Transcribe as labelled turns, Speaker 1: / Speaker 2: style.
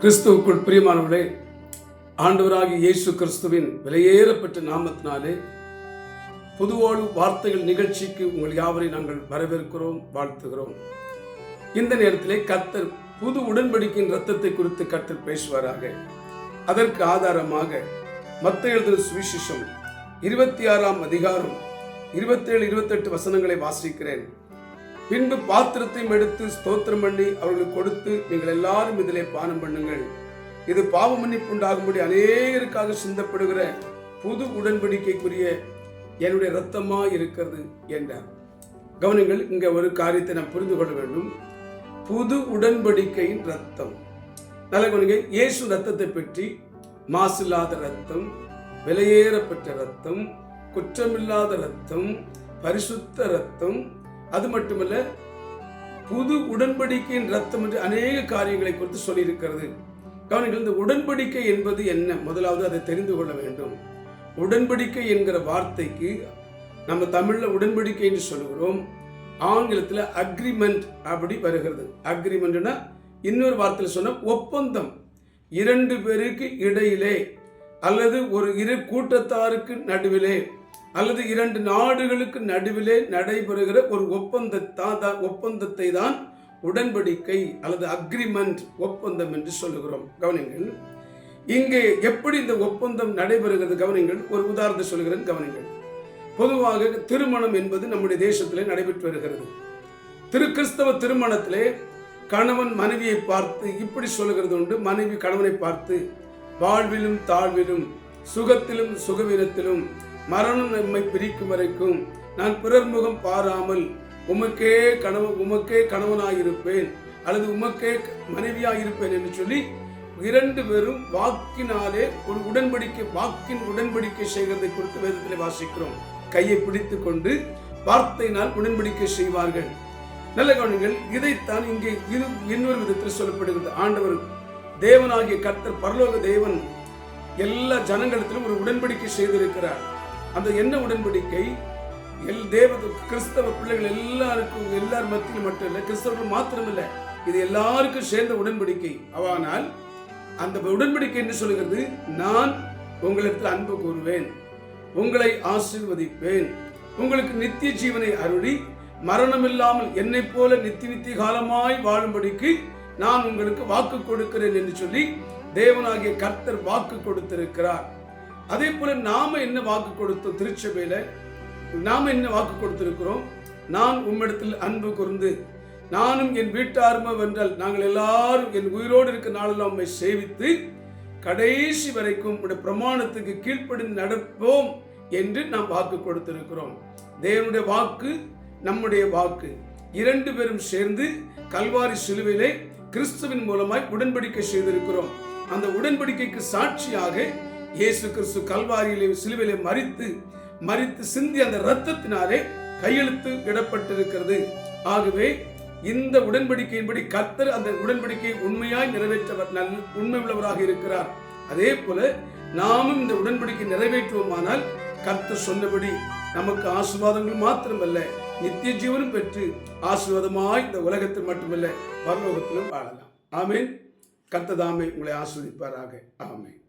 Speaker 1: கிறிஸ்துவுக்குள் பிரியமானவர்களே ஆண்டவராகிய இயேசு கிறிஸ்துவின் விலையேறப்பட்ட நாமத்தினாலே புதுவோடு வார்த்தைகள் நிகழ்ச்சிக்கு உங்கள் யாவரை நாங்கள் வரவேற்கிறோம் வாழ்த்துகிறோம். இந்த நேரத்திலே கர்த்தர் புது உடன்படிக்கையின் ரத்தத்தை குறித்து கத்தர் பேசுவாராக. அதற்கு ஆதாரமாக மத்த எழுதின சுவிசேஷம் இருபத்தி ஆறாம் அதிகாரம் இருபத்தேழு இருபத்தெட்டு வசனங்களை வாசிக்கிறேன். பின்பு பாத்திரத்தையும் எடுத்து ஸ்தோத்திரம் பண்ணி அவர்களுக்கு கொடுத்து நீங்கள் எல்லாரும் இதிலே பானம் பண்ணுங்கள். இது பாவ மன்னிப்பு உண்டாகும்படி அநேகருக்காக சிந்தப்படுகிற புது உடன்படிக்கைக்குரிய என்னுடைய இரத்தமா இருக்கிறது என்றார். கவனங்கள் இங்க ஒரு காரியத்தை நாம் புரிந்து கொள்ள வேண்டும். புது உடன்படிக்கையின் ரத்தம் நல்ல கவனிங்க இயேசு ரத்தத்தை பற்றி மாசில்லாத ரத்தம் விலையேறப்பட்ட ரத்தம் குற்றமில்லாத ரத்தம் பரிசுத்த ரத்தம் அது மட்டுமல்ல புது உடன்படிக்கையின் ரத்தம் என்று அநேக காரியங்களை குறித்து சொல்லியிருக்கிறது. கவனிகள் இந்த உடன்படிக்கை என்பது என்ன? முதலாவது அதை தெரிந்து கொள்ள வேண்டும். உடன்படிக்கை என்கிற வார்த்தைக்கு நம்ம தமிழில் உடன்படிக்கை என்று சொல்கிறோம் ஆங்கிலத்தில் அக்ரிமெண்ட் அப்படி வருகிறது. அக்ரிமெண்ட்னா இன்னொரு வார்த்தையில் சொன்ன ஒப்பந்தம். இரண்டு பேருக்கு இடையிலே அல்லது ஒரு இரு கூட்டத்தாருக்கு நடுவிலே. அல்லது இரண்டு நாடுகளுக்கு நடுவிலே நடைபெறுகிற ஒரு ஒப்பந்தத்தை ஒப்பந்தத்தை தான் உடன்படிக்கை அல்லது அக்ரிமெண்ட் ஒப்பந்தம் என்று சொல்லுகிறோம். கவனிங்கள் இங்கே எப்படி இந்த ஒப்பந்தம் நடைபெறுகிறது கவனிங்கள் ஒரு உதாரணத்தை சொல்கிறேன் கவனிங்கள் பொதுவாக திருமணம் என்பது நம்முடைய தேசத்திலே நடைபெற்று வருகிறது. திருக்கிறிஸ்தவ திருமணத்திலே கணவன் மனைவியை பார்த்து இப்படி சொல்லுகிறது உண்டு. மனைவி கணவனை பார்த்து வாழ்விலும் தாழ்விலும் சுகத்திலும் சுகவீனத்திலும் மரணம் நம்மை பிரிக்கும் வரைக்கும் நான் பிறர் முகம் பாராமல் உமக்கே கணவன் உமக்கே கணவனாயிருப்பேன் அல்லது உமக்கே மனைவியாயிருப்பேன் என்று சொல்லி இரண்டு பேரும் வாக்கினாலே ஒரு உடன்படிக்கை வாக்கின் உடன்படிக்கை செய்கிறதை குறித்து வேதத்தில் வாசிக்கிறோம். கையை பிடித்து கொண்டு வார்த்தையினால் உடன்படிக்கை செய்வார்கள். நல்ல கவனங்கள் இதைத்தான் இங்கே இது இன்னொரு விதத்தில் சொல்லப்படுகிறது. ஆண்டவர் தேவனாகிய கர்த்தர் பரலோக தேவன் எல்லா ஜனங்களிடத்திலும் ஒரு உடன்படிக்கை செய்திருக்கிறார். அந்த என்ன உடன்படிக்கை எல் தேவ கிறிஸ்தவ பிள்ளைகள் எல்லாருக்கும் எல்லார் மத்தியில் மட்டும் இல்லை கிறிஸ்தவர்கள் மாத்திரமில்லை இது எல்லாருக்கும் சேர்ந்த உடன்படிக்கை. ஆனால் அந்த உடன்படிக்கை என்று சொல்கிறது நான் உங்களிடத்தில் அன்பு கூறுவேன் உங்களை ஆசீர்வதிப்பேன். உங்களுக்கு நித்திய ஜீவனை அருளி மரணமில்லாமல் என்னை போல நித்தி நித்திய காலமாய் வாழும்படிக்கு நான் உங்களுக்கு வாக்கு கொடுக்கிறேன் என்று சொல்லி தேவனாகிய கர்த்தர் வாக்கு கொடுத்திருக்கிறார். அதே போல நாம என்ன வாக்கு கொடுத்தோம் திருச்சபையில நாம என்ன வாக்கு கொடுத்திருக்கிறோம்? நான் உம்மிடத்தில் அன்பு கூர்ந்து நானும் என் வீட்டாரும வென்றால் நாங்கள் எல்லாரும் என் உயிரோடு இருக்க நாளெல்லாம் உண்மை சேவித்து கடைசி வரைக்கும் உடைய பிரமாணத்துக்கு கீழ்ப்படிந்து நடப்போம் என்று நாம் வாக்கு கொடுத்திருக்கிறோம். தேவனுடைய வாக்கு நம்முடைய வாக்கு. இரண்டு பேரும் சேர்ந்து கல்வாரி சிலுவையிலே கிறிஸ்துவின் மூலமாய் உடன்படிக்கை செய்திருக்கிறோம். அந்த உடன்படிக்கைக்கு சாட்சியாக இயேசு கிறிஸ்து கல்வாரியிலே சிலுவையிலே மறித்து மறித்து சிந்தி அந்த இரத்தத்தினாலே கையெழுத்து இடப்பட்டிருக்கிறது. ஆகவே இந்த உடன்படிக்கையின்படி கர்த்தர் அந்த உடன்படிக்கையை உண்மையாய் நிறைவேற்றவர் நல் உண்மை உள்ளவராக இருக்கிறார். அதே போல நாமும் இந்த உடன்படிக்கை நிறைவேற்றுவோமானால் கர்த்தர் சொன்னபடி நமக்கு ஆசீர்வாதங்கள் மாத்திரமல்ல நித்திய ஜீவனும் பெற்று ஆசீர்வாதமாய் இந்த உலகத்தில் மட்டுமல்ல பரலோகத்திலும் வாழலாம். ஆமேன். கர்த்ததாமே உங்களை ஆஸ்வதிப்பாராக ஆமேன்.